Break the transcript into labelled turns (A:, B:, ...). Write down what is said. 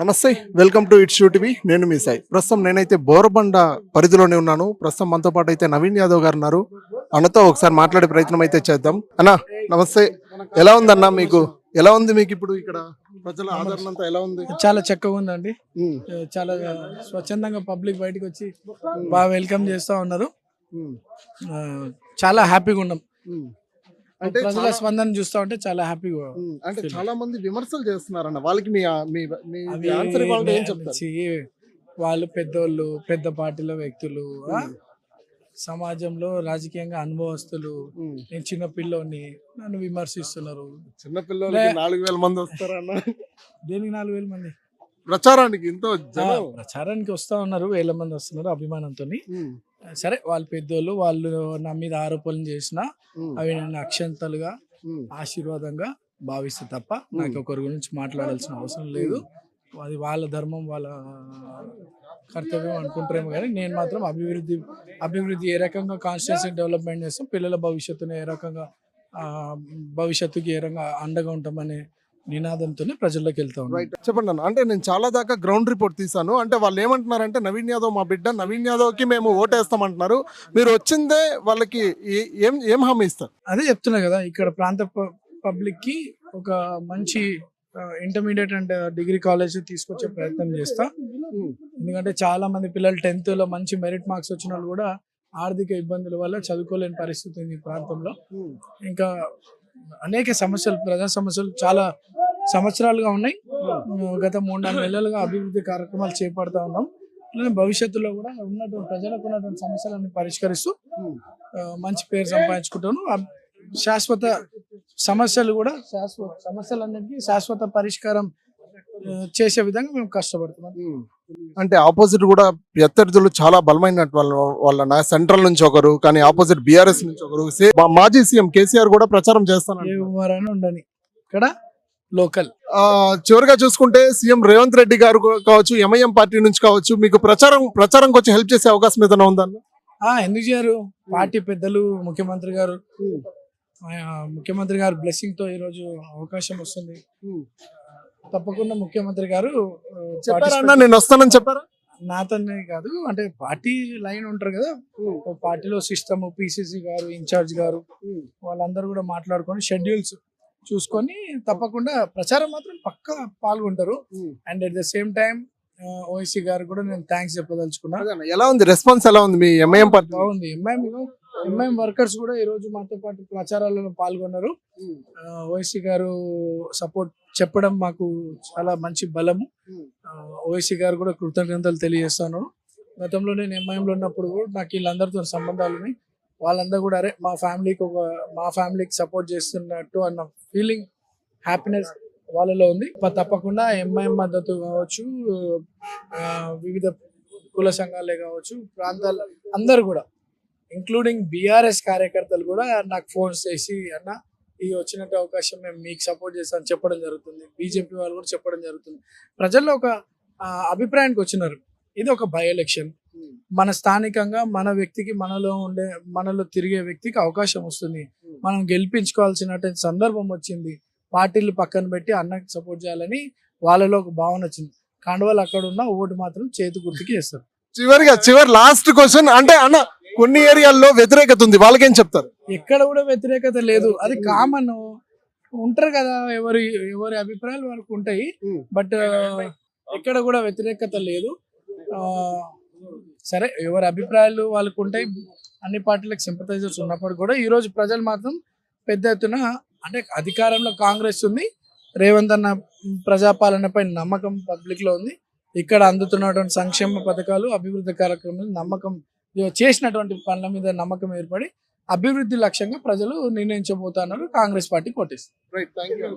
A: నమస్తే welcome to it's TV నేను మీ సాయి. ప్రస్తుతం నేనైతే బోరబండ పరిధిలోనే ఉన్నాను. ప్రస్తుతం మనతో పాటు అయితే నవీన్ యాదవ్ గారు ఉన్నారు. అన్నతో ఒకసారి మాట్లాడే ప్రయత్నం అయితే చేద్దాం. అన్న నమస్తే. ఎలా ఉందన్న మీకు? ఎలా ఉంది మీకు ఇప్పుడు ఇక్కడ? ప్రజల ఆదరణ అంతా ఎలా ఉంది?
B: చాలా చక్కగా ఉందండి. చాలా స్వచ్ఛందంగా పబ్లిక్ బయటకు వచ్చి బాగా వెల్కమ్ చేస్తా ఉన్నారు. చాలా హ్యాపీగా ఉన్నాం.
A: అంటే
B: ప్రజల స్పందన చూస్తా ఉంటే చాలా హ్యాపీగా
A: అంటే చాలా మంది విమర్శలు చేస్తున్నారన్న వాళ్ళకి మీ మీ మీ ఆన్సర్ ఇవ్వాలంటే ఏం చెప్తారు?
B: వాళ్ళు పెద్దోళ్ళు పెద్ద పార్టీల వ్యక్తులు సమాజంలో రాజకీయంగా అనుభవస్తులు నేను చిన్న పిల్లోని నన్ను విమర్శిస్తున్నారు.
A: చిన్న పిల్లలకి నాలుగు వేల మంది వస్తారన్న.
B: దేనికి నాలుగు వేల మంది?
A: ప్రచారానికి ఎంతో
B: ప్రచారానికి వస్తా ఉన్నారు వేల మంది వస్తున్నారు అభిమానంతో సరే వాళ్ళు పెద్దోళ్ళు వాళ్ళు నా మీద ఆరోపణలు చేసిన అవి నన్ను అక్షంతలుగా. ఆశీర్వాదంగా భావిస్తే తప్ప నాకు ఒకరి గురించి మాట్లాడాల్సిన అవసరం లేదు. అది వాళ్ళ ధర్మం వాళ్ళ కర్తవ్యం అనుకుంటారేమో కానీ నేను మాత్రం అభివృద్ధి అభివృద్ధి ఏ రకంగా కాన్స్టిట్యూన్సీ డెవలప్మెంట్ చేస్తాం పిల్లల భవిష్యత్తుని ఏ రకంగా భవిష్యత్తుకి ఏ రకంగా అండగా ఉంటామనే నినాదంతోనే ప్రజల్లోకి వెళ్తా ఉన్నాం.
A: రైట్ చెప్పండి అన్న అంటే నేను చాలా దాకా గ్రౌండ్ రిపోర్ట్ తీసాను అంటే వాళ్ళు ఏమంటున్నారంటే నవీన్ యాదవ్ మా బిడ్డ నవీన్ యాదవ్కి మేము ఓటేస్తామంటున్నారు. మీరు వచ్చిందే వాళ్ళకి ఏ- ఏం ఏం హామీ ఇస్తారు?
B: అదే చెప్తున్నా కదా ఇక్కడ ప్రాంత పబ్లిక్కి ఒక మంచి ఇంటర్మీడియట్ అండ్ డిగ్రీ కాలేజ్ తీసుకొచ్చే ప్రయత్నం చేస్తా. ఎందుకంటే చాలా మంది పిల్లలు టెన్త్లో మంచి మెరిట్ మార్క్స్ వచ్చిన వాళ్ళు కూడా ఆర్థిక ఇబ్బందుల వల్ల చదువుకోలేని పరిస్థితి ఉంది ఈ ప్రాంతంలో. ఇంకా అనేక సమస్యలు ప్రజా సమస్యలు చాలా సంవత్సరాలుగా ఉన్నాయి. గత మూడు నాలుగు నెలలుగా అభివృద్ధి కార్యక్రమాలు చేపడతా ఉన్నాం. అలానే భవిష్యత్తులో కూడా ఉన్నటువంటి ప్రజలకు ఉన్నటువంటి సమస్యలను పరిష్కరిస్తూ ఆ, మంచి పేరు సంపాదించుకుంటాను. శాశ్వత సమస్యలు కూడా శాశ్వత సమస్యలన్నిటికీ శాశ్వత పరిష్కారం చేసే విధంగా మేము కష్టపడుతున్నాం.
A: అంటే ఆపోజిట్ కూడా ప్రత్యర్థులు చాలా బలమైన వాళ్ళ సెంట్రల్ నుంచి ఒకరు కానీ ఆపోజిట్ బీఆర్ఎస్ నుంచి ఒకరు. మాజీ సీఎం కేసీఆర్ కూడా ప్రచారం చేస్తాను
B: ఉండని. ఇక్కడ లోకల్.
A: చివరిగా చూసుకుంటే సీఎం రేవంత్ రెడ్డి గారు కావచ్చు ఎంఐఎం పార్టీ నుంచి కావచ్చు మీకు ప్రచారం ప్రచారంకి వచ్చి హెల్ప్ చేసే అవకాశం ఏదైనా ఉందన్న
B: ఆ ఎందుకు చేయరు? పార్టీ పెద్దలు ముఖ్యమంత్రి గారు. ముఖ్యమంత్రి గారు బ్లెస్సింగ్తో ఈరోజు అవకాశం వస్తుంది. తప్పకుండా ముఖ్యమంత్రి గారు ఆ,
A: చెప్పారా అన్న?
B: participate-
A: నేను వస్తానని చెప్పారా?
B: నాతోనే కాదు అంటే పార్టీ లైన్ ఉంటారు కదా. పార్టీలో సిస్టమ్ పిసిసి గారు ఇన్ఛార్జ్ గారు వాళ్ళందరూ కూడా మాట్లాడుకొని షెడ్యూల్స్ చూసుకొని తప్పకుండా ప్రచారం మాత్రం పక్కా పాల్గొంటారు. And at the same time OSC గారు కూడా నేను థ్యాంక్స్ చెప్పదలుచుకున్నా.
A: అదే అన్న, ఎలా ఉంది? రెస్పాన్స్ ఎలా ఉంది మీ ఎంఐఎం పార్టీ?
B: బాగుంది. ఎంఐఎం ఎంఐఎం వర్కర్స్ కూడా ఈ రోజు మాతో పాటు ప్రచారాలలో పాల్గొన్నారు. ఓఎస్సీ గారు సపోర్ట్ చెప్పడం మాకు చాలా మంచి బలము. ఓఎస్సీ గారు కూడా కృతజ్ఞతలు తెలియజేస్తాను. గతంలో నేను ఎంఐఎంలో ఉన్నప్పుడు కూడా నాకు వీళ్ళందరితో సంబంధాలు ఉన్నాయి. వాళ్ళందరూ కూడా అరే మా ఫ్యామిలీకి ఒక మా ఫ్యామిలీకి సపోర్ట్ చేస్తున్నట్టు అన్న ఫీలింగ్ హ్యాపీనెస్ వాళ్ళలో ఉంది. తప్పకుండా ఎంఐఎం మద్దతు కావచ్చు వివిధ కుల సంఘాలే కావచ్చు ప్రాంతాలు అందరు కూడా ఇంక్లూడింగ్ బీఆర్ఎస్ కార్యకర్తలు కూడా నాకు ఫోన్ చేసి అన్న ఈ వచ్చినట్టు అవకాశం మేము మీకు సపోర్ట్ చేస్తామని చెప్పడం జరుగుతుంది. బీజేపీ వాళ్ళు కూడా చెప్పడం జరుగుతుంది. ప్రజల్లో ఒక అభిప్రాయానికి వచ్చినారు. ఇది ఒక బై ఎలక్షన్. మన స్థానికంగా మన వ్యక్తికి మనలో ఉండే మనలో తిరిగే వ్యక్తికి అవకాశం వస్తుంది. మనం గెలిపించుకోవాల్సినటువంటి సందర్భం వచ్చింది. పార్టీలు పక్కన పెట్టి అన్నకి సపోర్ట్ చేయాలని వాళ్ళలో ఒక భావన వచ్చింది. కండవాళ్ళు అక్కడ ఉన్న ఓటు మాత్రం చేతి గుర్తుకి వేస్తారు
A: చివరిగా చివరి లాస్ట్ క్వశ్చన్. అంటే అన్న కొన్ని ఏరియాల్లో వ్యతిరేకత ఉంది. వాళ్ళకేం చెప్తారు?
B: ఎక్కడ కూడా వ్యతిరేకత లేదు. అది కామన్ ఉంటారు కదా ఎవరి ఎవరి అభిప్రాయాలు వరకు ఉంటాయి. బట్ ఎక్కడ కూడా వ్యతిరేకత లేదు. ఆ, సరే ఎవరి అభిప్రాయాలు వాళ్ళకు ఉంటాయి. అన్ని పార్టీలకు సింపథైజర్స్ ఉన్నప్పుడు కూడా ఈ రోజు ప్రజలు మాత్రం పెద్ద ఎత్తున అంటే అధికారంలో కాంగ్రెస్ ఉంది. రేవంత్ అన్న ప్రజాపాలనపై నమ్మకం పబ్లిక్లో ఉంది. ఇక్కడ అందుతున్నటువంటి సంక్షేమ పథకాలు అభివృద్ధి కార్యక్రమాలు నమ్మకం చేసినటువంటి పనుల మీద నమ్మకం ఏర్పడి అభివృద్ధి లక్ష్యంగా ప్రజలు నిర్ణయించబోతున్నారు కాంగ్రెస్ పార్టీ కోటేస్తారు